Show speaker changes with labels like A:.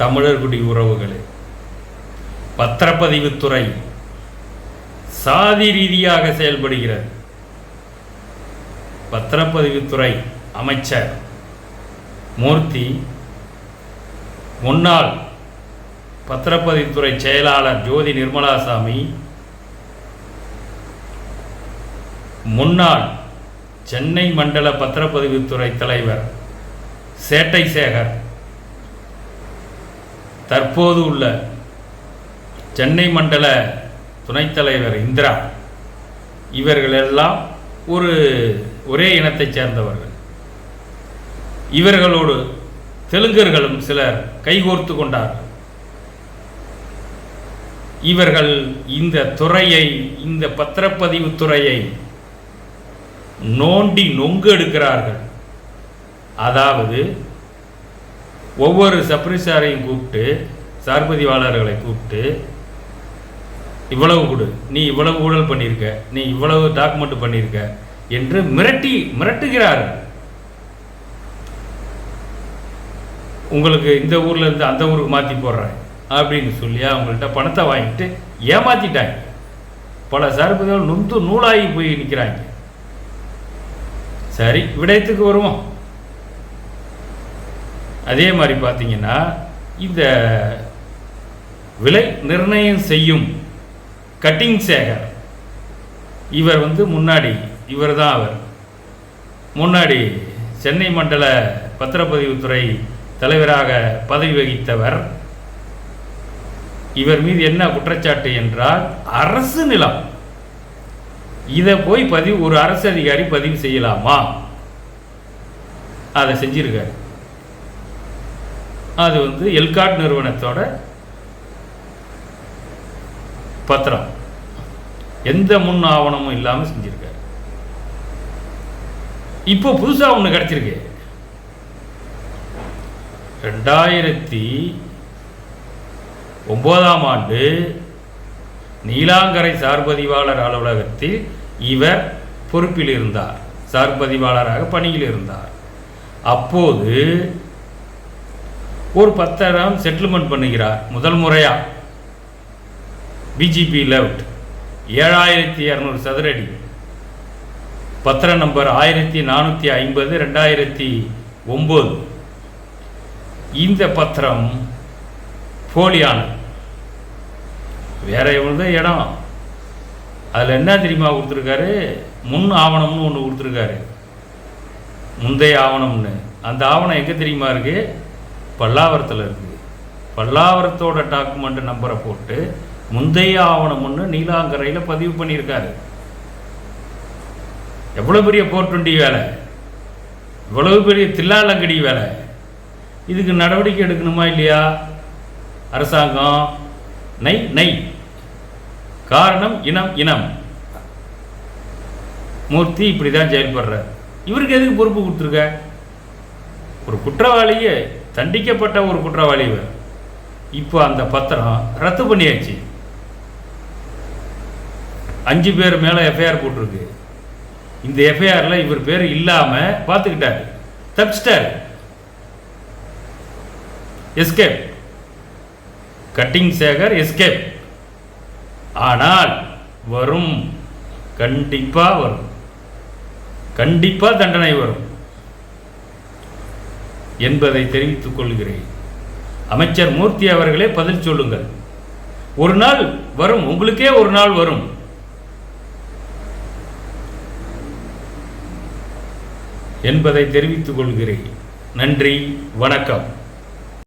A: தமிழர்குடி உறவுகளே பத்திரப்பதிவுத்துறை சாதி ரீதியாக செயல்படுகிறது. பத்திரப்பதிவுத்துறை அமைச்சர் மூர்த்தி முன்னாள் பத்திரப்பதிவுத்துறை செயலாளர் ஜோதி நிர்மலாசாமி முன்னாள் சென்னை மண்டல பத்திரப்பதிவுத்துறை தலைவர் சேட்டை சேகர். தற்போது உள்ள சென்னை மண்டல துணைத் தலைவர் இந்திரா. இவர்களெல்லாம் ஒரு ஒரே இனத்தைச் சேர்ந்தவர்கள். இவர்களோடு தெலுங்கர்களும் சிலர் கைகோர்த்து கொண்டார்கள். இவர்கள் இந்த துறையை இந்த பத்திரப்பதிவு துறையை நோண்டி நொங்கு எடுக்கிறார்கள். அதாவது ஒவ்வொரு சப்ரிசாரையும் கூப்பிட்டு சார்பதிவாளர்களை கூப்பிட்டு இவ்வளவு கொடு நீ இவ்வளவு ஊழல் பண்ணியிருக்க நீ இவ்வளவு டாக்குமெண்ட் பண்ணியிருக்க என்று மிரட்டி மிரட்டுகிறார்கள் உங்களுக்கு இந்த ஊர்லேருந்து அந்த ஊருக்கு மாற்றி போடுறேன் அப்படின்னு சொல்லி அவங்கள்ட்ட பணத்தை வாங்கிட்டு ஏமாற்றிட்டாங்க பல சார்புகள் நுந்து நூலாகி போய் நிற்கிறாங்க சரி விடயத்துக்கு வருவோம். அதே மாதிரி பார்த்தீங்கன்னா இந்த விலை நிர்ணயம் செய்யும் கட்டிங் சேகர் இவர் வந்து முன்னாடி இவர் தான் அவர். முன்னாடி சென்னை மண்டல பத்திரப்பதிவுத்துறை தலைவராக பதவி வகித்தவர். இவர் மீது என்ன குற்றச்சாட்டு என்றால் அரசு நிலம். இதை போய் பதிவு ஒரு அரசு அதிகாரி பதிவு செய்யலாமா? அதை செஞ்சிருக்காரு. அது வந்து எல்காட் நிறுவனத்தோட பத்திரம். எந்த முன் ஆவணமும் இல்லாமல் செஞ்சுருக்காரு. இப்போ புதுசாக ஒன்று கிடச்சிருக்கு. ரெண்டாயிரத்தி ஒம்போதாம் ஆண்டு நீலாங்கரை சார்பதிவாளர் அலுவலகத்தில் இவர் பொறுப்பில் இருந்தார். சார்பதிவாளராக பணியில் இருந்தார். அப்போது ஒரு பத்தாயிரம் செட்டில்மெண்ட் பண்ணுகிறார். முதல் முறையாக பிஜிபி லெஃப்ட் ஏழாயிரத்தி இரநூறு சதுரடி. பத்திர நம்பர் ஆயிரத்தி நானூற்றி ஐம்பது ரெண்டாயிரத்தி ஒம்பது. இந்த பத்திரம் போலியானது. வேற எவ்வளோ இடம். அதில் என்ன தெரியுமா கொடுத்துருக்காரு? முன் ஆவணம்னு ஒன்று கொடுத்துருக்காரு. முந்தைய ஆவணம்னு. அந்த ஆவணம் எங்கே தெரியுமா இருக்குது பல்லாவரத்தில் இருக்குது. பல்லாவரத்தோட டாக்குமெண்ட் நம்பரை போட்டு முந்தைய ஆவணம் ஒன்று நீலாங்கரையில் பதிவு பண்ணியிருக்காரு. எவ்வளோ பெரிய போர்ட்டுண்டி வேலை? இவ்வளவு பெரிய தில்லாலங்கடி வேலை? இதுக்கு நடவடிக்கை எடுக்கணுமா இல்லையா? அரசாங்கம் நை நை. காரணம் இனம் இனம். மூர்த்தி இப்படி தான் செயல்படுறார். இவருக்கு எதுக்கு பொறுப்பு கொடுத்துருக்க? ஒரு குற்றவாளியே தண்டிக்கப்பட்ட ஒரு குற்றவாளி இவர். இப்போ அந்த பத்திரம் ரத்து பண்ணியாச்சு. அஞ்சு பேர் மேலே எஃப்ஐஆர் போட்டிருக்கு. இந்த எஃப்ஐஆரில் இவர் பேர் இல்லாமல் பார்த்துக்கிட்டார் தப்பிச்சிட்டார். எஸ்கேப் கட்டிங் சேகர் எஸ்கேப் ஆனால் வரும். கண்டிப்பாக வரும். கண்டிப்பாக தண்டனை வரும். என்பதை தெரிவித்துக் கொள்கிறேன். அமைச்சர் மூர்த்தி அவர்களே பதில் சொல்லுங்கள். ஒரு நாள் வரும் உங்களுக்கே ஒரு நாள் வரும். என்பதை தெரிவித்துக் கொள்கிறேன். நன்றி வணக்கம்.